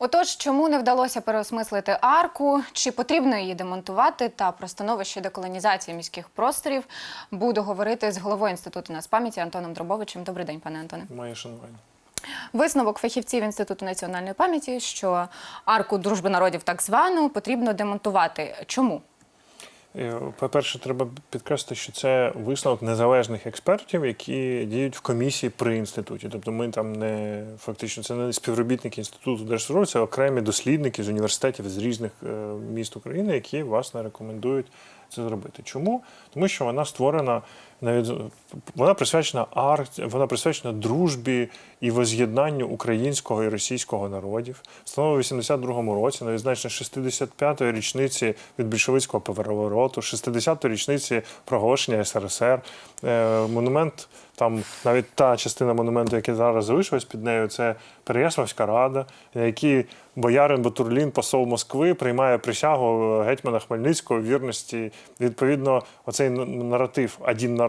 Отож, чому не вдалося переосмислити арку? Чи потрібно її демонтувати? Та про становище деколонізації міських просторів буду говорити з головою інституту Нацпам'яті Антоном Дробовичем. Добрий день, пане Антоне. Моє шанування. Висновок фахівців інституту національної пам'яті, що арку дружби народів, так звану, потрібно демонтувати. Чому? Е, По-перше, треба підкреслити, що це висновок незалежних експертів, які діють в комісії при інституті. Тобто ми там не фактично це не співробітники інституту Держсуру, це окремі дослідники з університетів з різних е, міст України, які власне рекомендують це зробити. Чому? Тому що вона створена навіть вона присвячена арт, вона присвячена дружбі і воз'єднанню українського і російського народів. Встановлена в 82-му році на відзначення 65-ї річниці від більшовицького перевороту, 60-ї річниці проголошення СРСР. Е, монумент там навіть та частина монументу, яка зараз залишилась під нею, це Переяславська рада, на якій боярин Батурлін, посол Москви, приймає присягу гетьмана Хмельницького вірності. Відповідно, оцей наратив Один народ,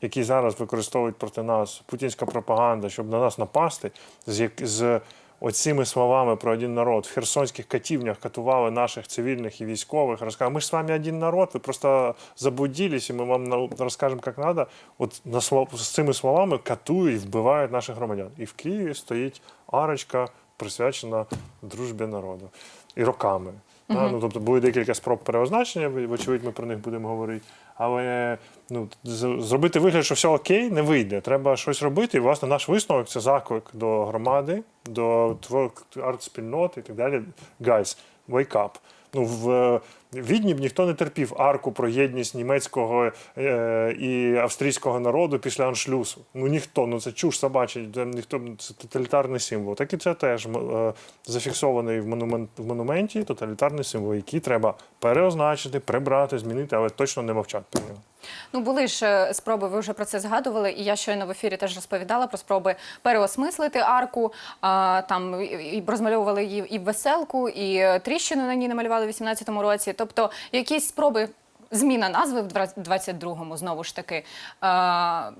який зараз використовують проти нас путінська пропаганда, щоб на нас напасти, з, з оціми словами про один народ в херсонських катівнях катували наших цивільних і військових, розказали, ми ж з вами один народ, ви просто заблудились, і ми вам розкажемо, як треба. От на з цими словами катують, вбивають наших громадян. І в Києві стоїть арочка, присвячена дружбі народу. І роками. Да, Ну, тобто були декілька спроб переозначення, ви- вочевидь, ми про них будемо говорити. Але ну, зробити вигляд, що все окей, не вийде. Треба щось робити. І, власне, наш висновок це заклик до громади, до арт-спільноти і так далі. Guys, wake up. Ну, в Відні б ніхто не терпів арку про єдність німецького е, і австрійського народу після аншлюсу. Ну ніхто, ну це чуш собачий, це ніхто це тоталітарний символ. Так і це теж е, зафіксований в, монумент, в монументі тоталітарний символ, який треба переозначити, прибрати, змінити, але точно не мовчати про нього. Ну, були ж е, спроби, ви вже про це згадували, і я щойно в ефірі теж розповідала про спроби переосмислити арку. А, там і- розмальовували її і веселку, і е, тріщину на ній намалювали в 18-му році. Тобто, якісь спроби, зміна назви в 22-му, знову ж таки. А,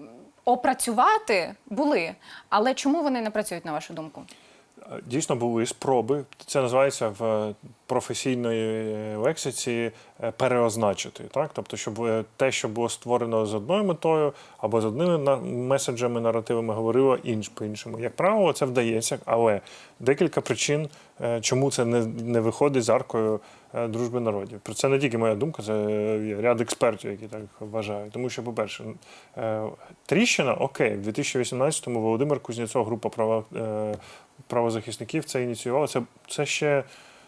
Опрацювати були, але чому вони не працюють, на вашу думку? Дійсно були спроби. Це називається в е, професійної лексиці е, переозначити. Так? Тобто, щоб е, те, що було створено з одною метою або з одними меседжами, наративами, говорило інш по-іншому. Як правило, це вдається, але декілька причин, е, чому це не, не виходить з аркою е, дружби народів. Про це не тільки моя думка, це ряд експертів, які так вважають. Тому що, по-перше, е, тріщина, окей, в 2018-му Володимир Кузнєцов, група права. Правозахисників це ініціювало. Це, це ще,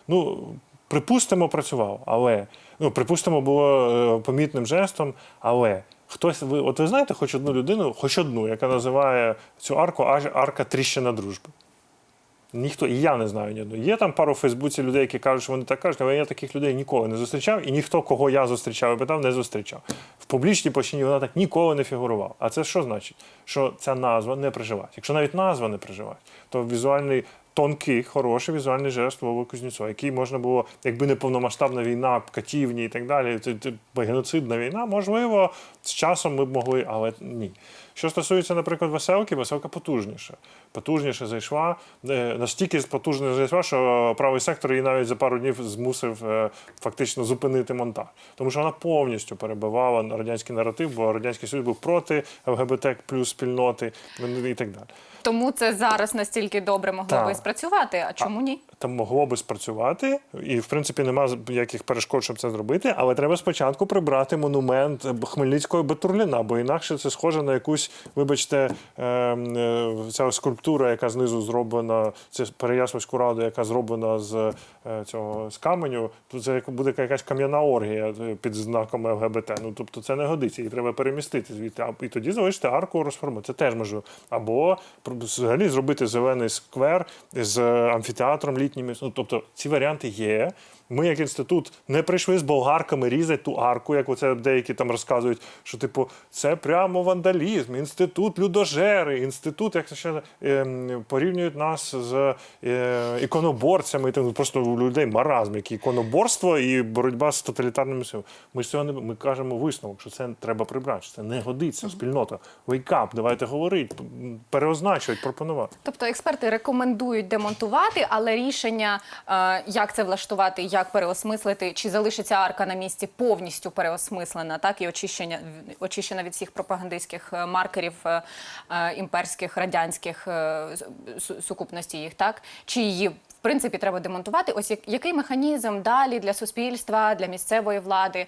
ну, припустимо, працював, але ну, припустимо, було е, помітним жестом, але. Хтось, ви, от ви знаєте, хоч одну людину, хоч одну, яка називає цю арку аж арка тріщина дружби. Ніхто, і я не знаю ні одного. Є там пару в Фейсбуці людей, які кажуть, що вони так кажуть, але я таких людей ніколи не зустрічав, і ніхто, кого я зустрічав і питав, не зустрічав. Публічній площині вона так ніколи не фігурувала. А це що значить? Що ця назва не приживає. Якщо навіть назва не приживає, то візуальний тонкий, хороший візуальний жест Вови Кузнєцова, який можна було, якби не повномасштабна війна, катівні і так далі, геноцидна війна, можливо, з часом ми б могли, але ні. Що стосується, наприклад, веселки, веселка потужніша. Потужніше зайшла, е, настільки потужно зайшла, що правий сектор її навіть за пару днів змусив е, фактично зупинити монтаж. Тому що вона повністю перебивала радянський наратив, бо Радянський Союз був проти ЛГБТ плюс спільноти і так далі. Тому це зараз настільки добре могло Так. би спрацювати. А чому ні? Там могло би спрацювати, і в принципі нема ніяких перешкод, щоб це зробити. Але треба спочатку прибрати монумент Хмельницького Батурліна, бо інакше це схоже на якусь, вибачте, е, е, ця скульптура, яка знизу зроблена, це Переяславську раду, яка зроблена з е, цього з каменю. То це буде якась кам'яна оргія е, під знаком ЛГБТ. Ну тобто це не годиться, її треба перемістити звідти. І тоді залишити арку розформувати. Це теж можливо. Або взагалі зробити зелений сквер з амфітеатром літнім. Ну, тобто ці варіанти є. Ми, як інститут, не прийшли з болгарками різати ту арку, як оце деякі там розказують, що типу це прямо вандалізм. інститут людожери, інститут, як це ще ем, порівнюють нас з е, іконоборцями. Там просто у людей маразм, як іконоборство і боротьба з тоталітарними силами. Ми з цього не ми кажемо висновок, що це треба прибрати, що це не годиться. Спільнота. Wake up, давайте говорити, переозначувати, пропонувати. Тобто експерти рекомендують демонтувати, але рішення, е, як це влаштувати, як переосмислити, чи залишиться арка на місці повністю переосмислена, так і очищення очищена від всіх пропагандистських е, маркерів е, е, імперських радянських сукупності їх, так чи її. Принципі, треба демонтувати. Ось який механізм далі для суспільства, для місцевої влади,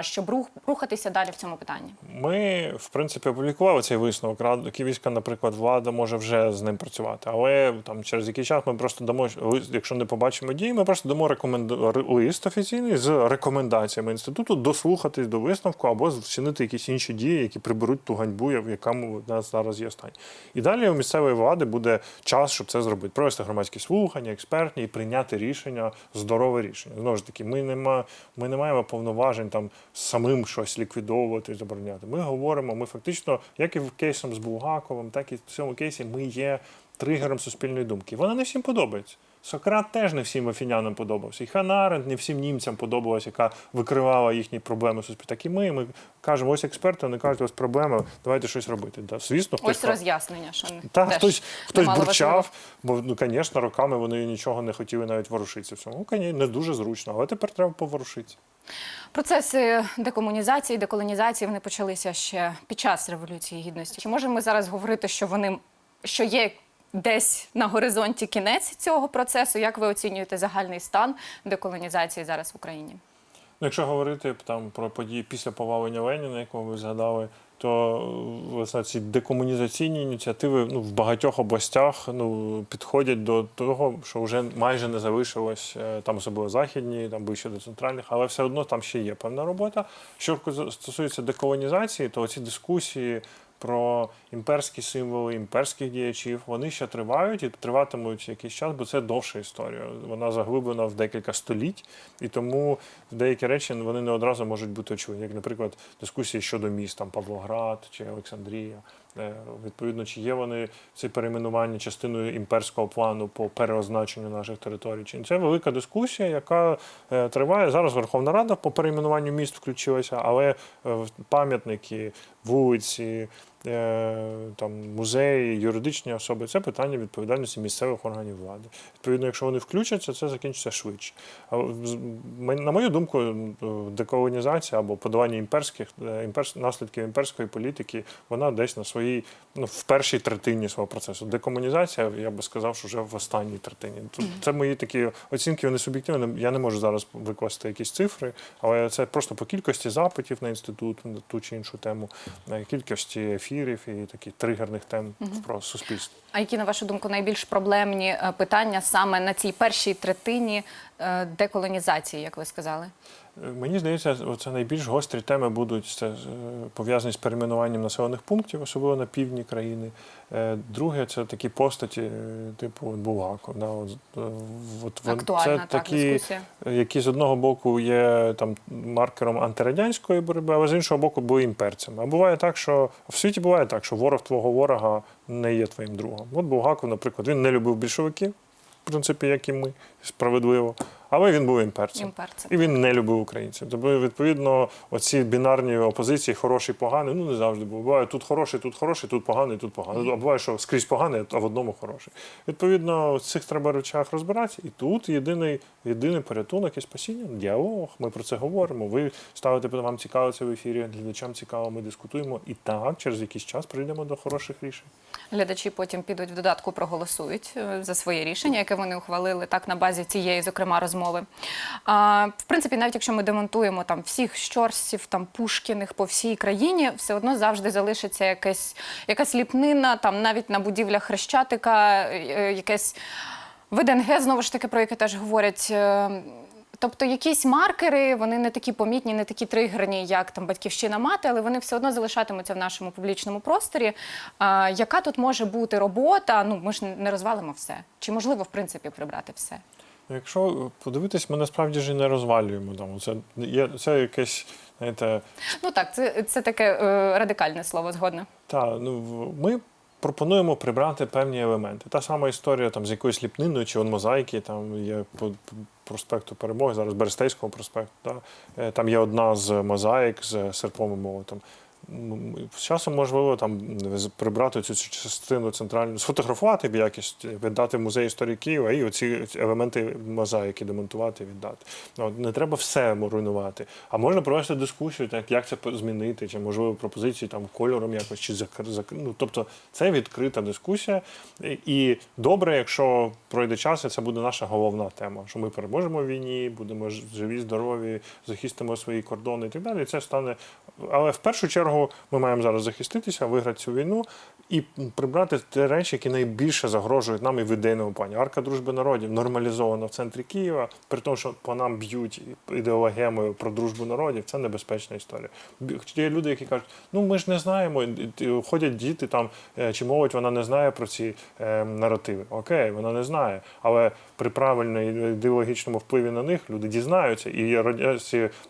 щоб рух, рухатися далі в цьому питанні? Ми, в принципі, опублікували цей висновок. Київська, наприклад, влада може вже з ним працювати. Але там через який час ми просто дамо, якщо не побачимо дії, ми просто дамо рекоменду... лист офіційний з рекомендаціями інституту дослухатись до висновку або вчинити якісь інші дії, які приберуть ту ганьбу, якому в нас зараз є стан. І далі у місцевої влади буде час, щоб це зробити. Провести громадські слухання, експертні і прийняти рішення, здорове рішення. Знову ж таки, ми не, ма, ми не маємо повноважень там самим щось ліквідовувати, забороняти. Ми говоримо, ми фактично, як і в кейсом з Булгаковим, так і в цьому кейсі ми є тригером суспільної думки. Вона не всім подобається. Сократ теж не всім афінянам подобався. І Ханна Аренд не всім німцям подобалася, яка викривала їхні проблеми суспільства. Так і ми. Ми кажемо, ось експерти, вони кажуть, ось проблема, давайте щось робити. Да, звісно, хтось Ось роз'яснення, що не та теж хтось, хтось бурчав, бо ну, звісно, роками вони нічого не хотіли навіть ворушитися в цьому. Ну, не дуже зручно, але тепер треба поворушитися. Процеси декомунізації, деколонізації вони почалися ще під час революції гідності. Чи можемо ми зараз говорити, що вони що є десь на горизонті кінець цього процесу? Як ви оцінюєте загальний стан деколонізації зараз в Україні? Ну, якщо говорити там про події після повалення Леніна, якого ви згадали, то е, власне, ці декомунізаційні ініціативи ну, в багатьох областях ну, підходять до того, що вже майже не залишилось е, там, особливо західні, там ближче до центральних, але все одно там ще є певна робота. Що стосується деколонізації, то ці дискусії. Про імперські символи, імперських діячів вони ще тривають і триватимуть якийсь час, бо це довша історія. Вона заглиблена в декілька століть, і тому деякі речі вони не одразу можуть бути очевидні. Як, наприклад, дискусії щодо міст, там Павлоград чи Олександрія. Е, Відповідно, чи є вони ці перейменування частиною імперського плану по переозначенню наших територій? Чи це велика дискусія, яка е, триває зараз. Верховна Рада по перейменуванню міст включилася, але е, пам'ятники, вулиці, там музеї, юридичні особи це питання відповідальності місцевих органів влади. Відповідно, якщо вони включаться, це закінчиться швидше. А на мою думку, деколонізація або подавання імперських е, імперс, наслідків імперської політики, вона десь на своїй, ну в першій третині свого процесу. Декомунізація, я би сказав, що вже в останній третині. Це мої такі оцінки, вони суб'єктивні. Я не можу зараз викласти якісь цифри, але це просто по кількості запитів на інститут на ту чи іншу тему, кількості ефірів і таких тригерних тем про суспільство. А які, на вашу думку, найбільш проблемні е, питання саме на цій першій третині деколонізації, як ви сказали? Е, Мені здається, це найбільш гострі теми будуть це, е, пов'язані з перейменуванням населених пунктів, особливо на півдні країни. Е, Друге, це такі постаті, е, типу Булгаков. Да, от, е, от, Актуальна це так такі, дискусія. які з одного боку є там маркером антирадянської боротьби, але з іншого боку були імперцями. А буває так, що в світі буває так, що ворог твого ворога не є твоїм другом. От Булгаков, наприклад, він не любив більшовиків, принципі, як і ми, справедливо, але він був імперцем. Імперцем. І він не любив українців. Тобто, відповідно, оці бінарні опозиції, хороший, поганий, ну не завжди було. Буває тут хороший, тут хороший, тут поганий, тут поганий. А буває, що скрізь поганий, а в одному хороший. Відповідно, в цих треба речах розбиратися. І тут єдиний, єдиний порятунок і спасіння діалог. Ми про це говоримо. Ви ставите вам цікаво це в ефірі, глядачам цікаво, ми дискутуємо. І так, через якийсь час прийдемо до хороших рішень. Глядачі потім підуть в додатку, проголосують е, за своє рішення, яке вони ухвалили так на базі цієї, зокрема, розмови. А, в принципі, навіть якщо ми демонтуємо там всіх щорсів, там Пушкіних по всій країні, все одно завжди залишиться якась, якась ліпнина, там навіть на будівлях Хрещатика, е, е, якесь ВДНГ, знову ж таки, про яке теж говорять. е, Тобто якісь маркери, вони не такі помітні, не такі тригерні, як там батьківщина мати, але вони все одно залишатимуться в нашому публічному просторі. А, яка тут може бути робота? Ну ми ж не розвалимо все. Чи можливо в принципі прибрати все? Якщо подивитись, ми насправді ж і не розвалюємо. Там. Це, є, це якесь Знаєте, Ну так, це, це таке е, радикальне слово згодне. та ну ми пропонуємо прибрати певні елементи. Та сама історія там з якоюсь ліпниною чи он мозаїки, там є по по проспекту Перемоги, зараз Берестейського проспекту. Та, Е, там є одна з мозаїк з серпом і молотом. М, З часом можливо там прибрати цю частину центральну, сфотографувати в якість, віддати в музей історії Києва і оці елементи мозаїки демонтувати, віддати. Ну, не треба все руйнувати. А можна провести дискусію, так як це змінити, чи можливо пропозиції там кольором якось чи закр... зак... ну, тобто це відкрита дискусія. І- І добре, якщо пройде час, і це буде наша головна тема. Що ми переможемо в війні, будемо живі, здорові, захистимо свої кордони і так далі. Це стане. Але в першу чергу ми маємо зараз захиститися, виграти цю війну і прибрати ті речі, які найбільше загрожують нам і в ідейному плані. Арка дружби народів нормалізована в центрі Києва, при тому, що по нам б'ють ідеологемою про дружбу народів. Це небезпечна історія. Є люди, які кажуть, ну ми ж не знаємо. Ходять діти там е, чи молодь, вона не знає про ці е, наративи. Окей, вона не знає, але при правильному ідеологічному впливі на них люди дізнаються, і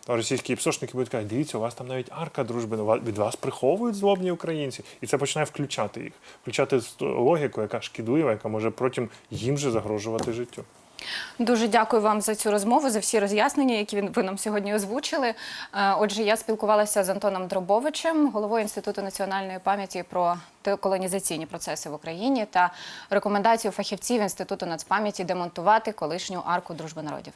російські псошники будуть казати, дивіться, у вас там навіть арка дружби від вас приховують злобні українці, і це починає включати їх, включати логіку, яка шкідлива, яка може потім їм же загрожувати життю. Дуже дякую вам за цю розмову, за всі роз'яснення, які ви нам сьогодні озвучили. Е, Отже, я спілкувалася з Антоном Дробовичем, головою Інституту національної пам'яті про колонізаційні процеси в Україні та рекомендацію фахівців Інституту нацпам'яті демонтувати колишню арку дружби народів.